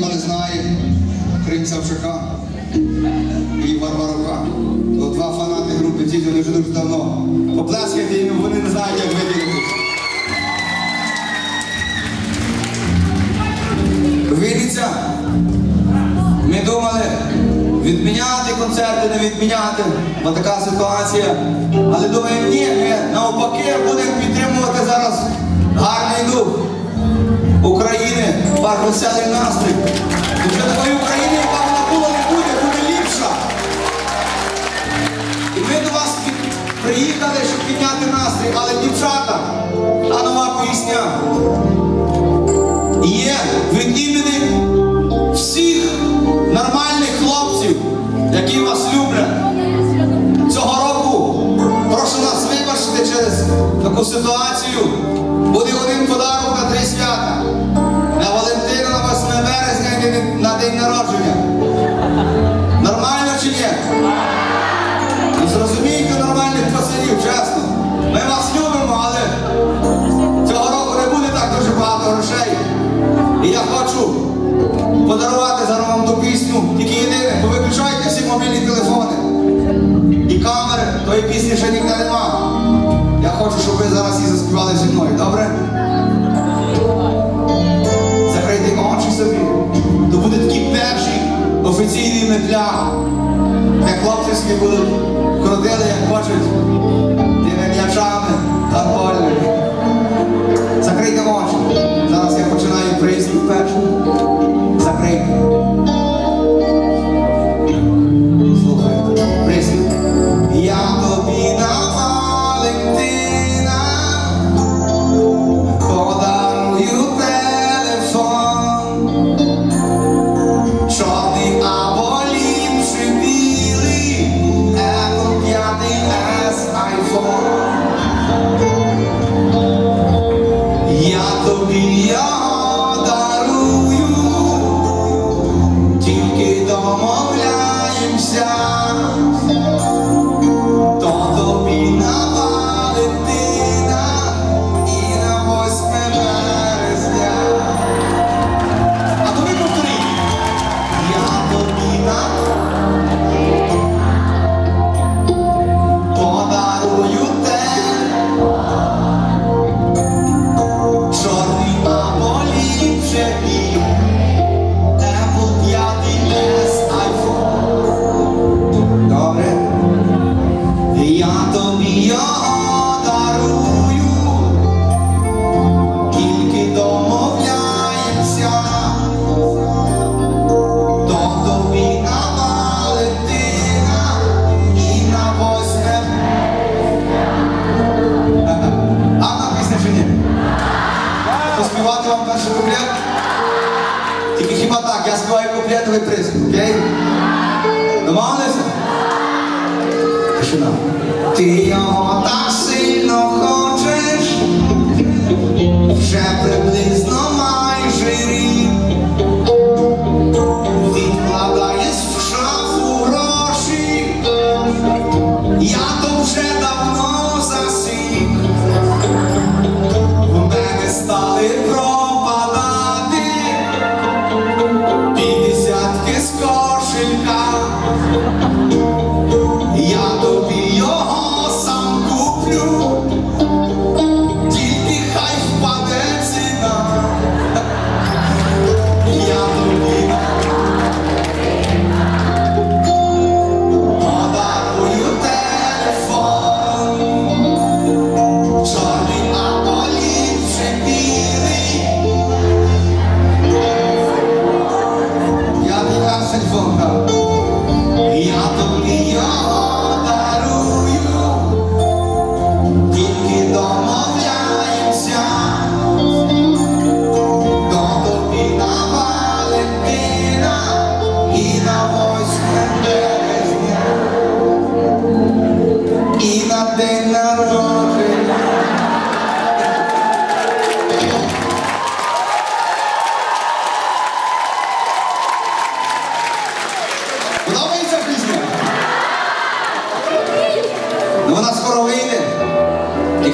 Не знає, Крим Савчака і Варварука. То два фанати групи ті, вони вже дуже давно. Поплескайте їм, вони не знають, як виділитись. Вінниця. Ми думали відміняти концерти, не відміняти, бо така ситуація. Але думаємо, ні, ми навпаки будемо підтримувати зараз гарний дух України, веселий настрій. Вже такої України, яка вона була, не буде, буде ліпша. І ми до вас приїхали, щоб підняти настрій, але дівчата, та нова пісня є від імені всіх нормальних хлопців, які вас люблять. Цього року прошу нас вибачити через таку ситуацію. Буде один подарунок на три свята. Подарувати зараз вам ту пісню. Тільки єдине, то виключайте всі мобільні телефони і камери, тої пісні ще ніде нема. Я хочу, щоб ви зараз її заспівали зі мною, добре? Закрийте очі собі. То буде такий перший офіційний метля. Де хлопці собі будуть крутили, як хочуть, тими м'ячами футбольними. Закрийте очі. completo a empresa, ok? Normal, né? Deixa eu não. Tinha uma taxa.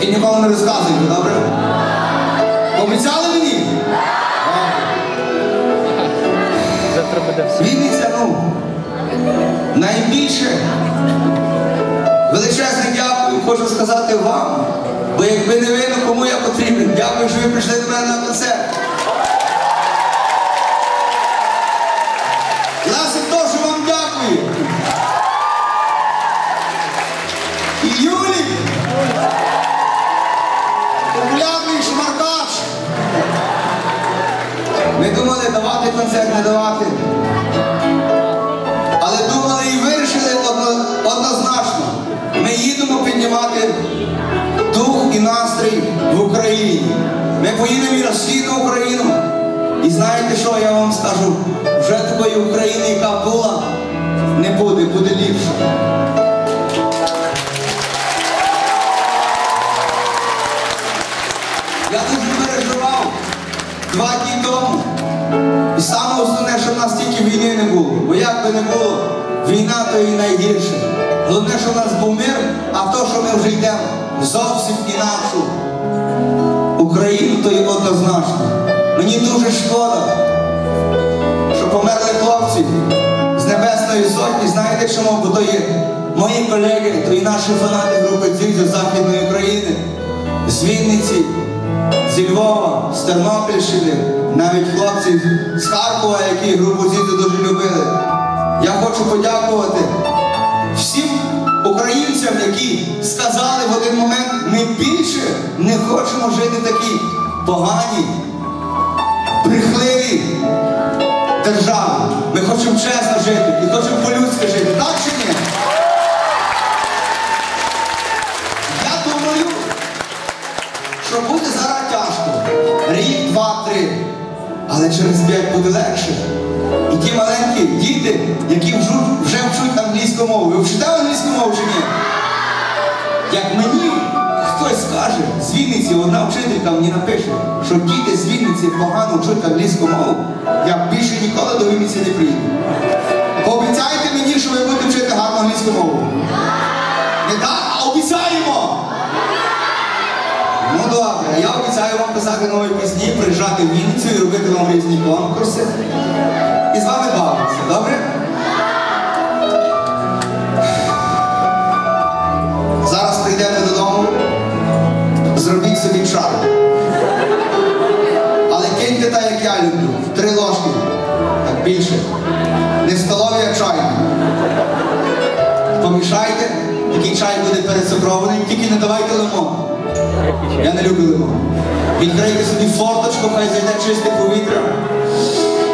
Тільки ніколи не розказуйте, добре? Обіцяли мені? Вінниця, ну, найбільше величезне дякую хочу сказати вам. Бо якби не ви, ну кому я потрібен? Дякую, що ви прийшли до мене на концерт. Давати концерт, не давати. Але думали і вирішили однозначно. Ми їдемо піднімати дух і настрій в Україні. Ми поїдемо і на Україну. І знаєте що я вам скажу? Вже такої України, яка була, не буде, буде ліпше. Війни не було. Бо як би не було, війна то і найгірше. Головне, що в нас був мир, а то, що ми вже йдемо зовсім інакшу Україну, то і однозначно. Мені дуже шкода, що померли хлопці з Небесної Сотні. Знаєте чому? Бо то є мої колеги, то і наші фанати групи «Дзюдзю» Західної України, з Вінниці, зі Львова, з Тернопільщини, навіть хлопці з Харкова, які групу «Дзюдзю» дуже любили. Я хочу подякувати всім українцям, які сказали в один момент, ми більше не хочемо жити в такій поганій, брехливій державі. Ми хочемо чесно жити і хочемо по-людськи жити. Але через п'ять буде легше. І ті маленькі діти, які вже вчуть англійську мову. Ви вчите англійську мову чи ні? Як мені хтось скаже з Вінниці, одна вчителька мені напише, що діти з Вінниці погано вчуть англійську мову, я більше ніколи до Вінниці не приїду. Пообіцяйте мені, що ви будете вчити гарну англійську мову. Не так, а обіцяємо! Я обіцяю вам писати нові пісні, приїжджати в Вінницю і робити вам різні конкурси. І з вами бавитися, добре? Зараз прийдете додому, зробіть собі чай. Але киньте так, як я люблю. Три ложки. Так більше. Не столові, а чайні. Помішайте, такий чай буде перецукрований, тільки не давайте лимон. Я не люблю лимон. Відкрийте собі форточку, хай зайде чисте повітря.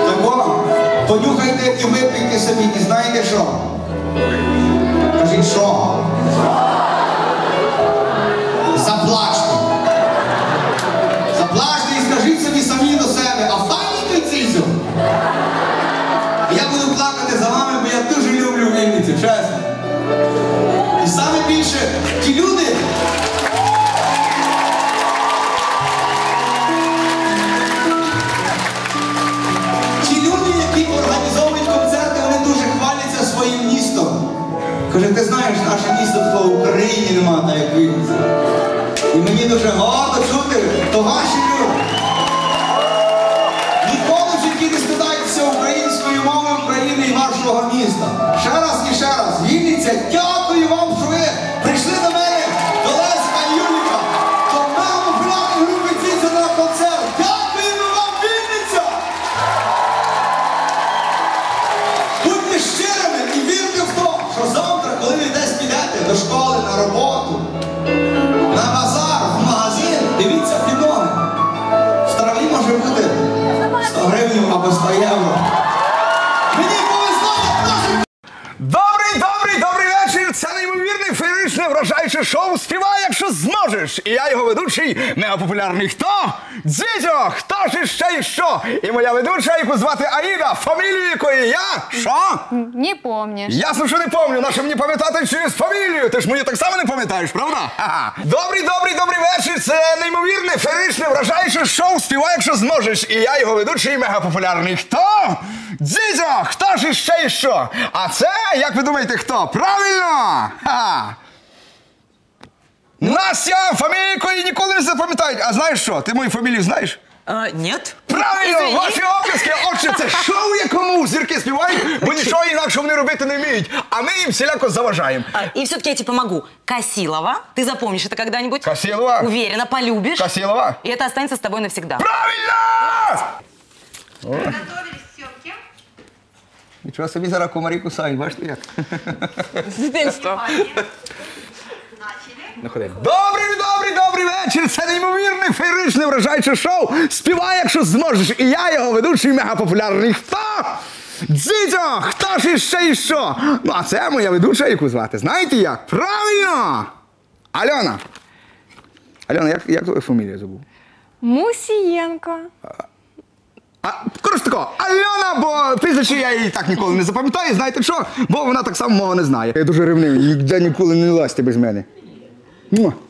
Тако, понюхайте і випийте собі, і знаєте що? Кажіть, що? Заплачте. Заплачте і скажіть собі самі до себе, а файний той цізьо. Я буду плакати за вами, бо я дуже люблю Вінницю, чесно. І саме більше вражаюче шоу Співай, якщо зможеш. І я його ведучий, мегапопулярний хто? Дзідьо! Хто ж іще і що? І моя ведуча, яку звати Аїда, фамілію якої я? Що? Не помнишь. Ясно, що не пам'ятаю, на що мені пам'ятати через фамілію. Ти ж мені так само не пам'ятаєш, правда? Добрий, добрий, добрий вечір. Це неймовірне, феєричне, вражаюче шоу Співай, якщо зможеш. І я його ведучий мегапопулярний. Хто? Дзідьо! Хто ж іще і що? А це, як ви думаєте, хто? Правильно! Ха! Настя, фамілію якої ніколи не запам'ятають. А знаєш що? Ти мою фамілію знаєш? А, нет? Правильно, Извини. ваші оплески. Отже, це шоу, якому тому зірки співають, бо нічого інакше вони робити не вміють. А ми їм всіляко заважаємо. А, И все-таки я тебе помогу. Косилова, ты запомнишь это когда-нибудь? Косилова? Уверена, полюбишь. Косилова? И это останется с тобой навсегда. Правильно! Готовились к съемке. Нічого собі зараз комарі кусають, бачите як? С детства. Внимание. Начали. Добрий, добрий, добрий вечір! Це неймовірне, феєричне, вражаюче шоу. Співай, якщо зможеш. І я його ведучий мегапопулярний. Хто? Дзідзьо! Хто ж іще і що? Ну, а це моя ведуча, яку звати. Знаєте як? Правильно! Альона. Альона, як, як твою фамілію забув? Мусієнко. А, коротше тако, Альона, бо прізвище я її так ніколи не запам'ятаю, знаєте що? Бо вона так само мого не знає. Я дуже ревнивий, ніде ніколи не лазьте без мене. Mua.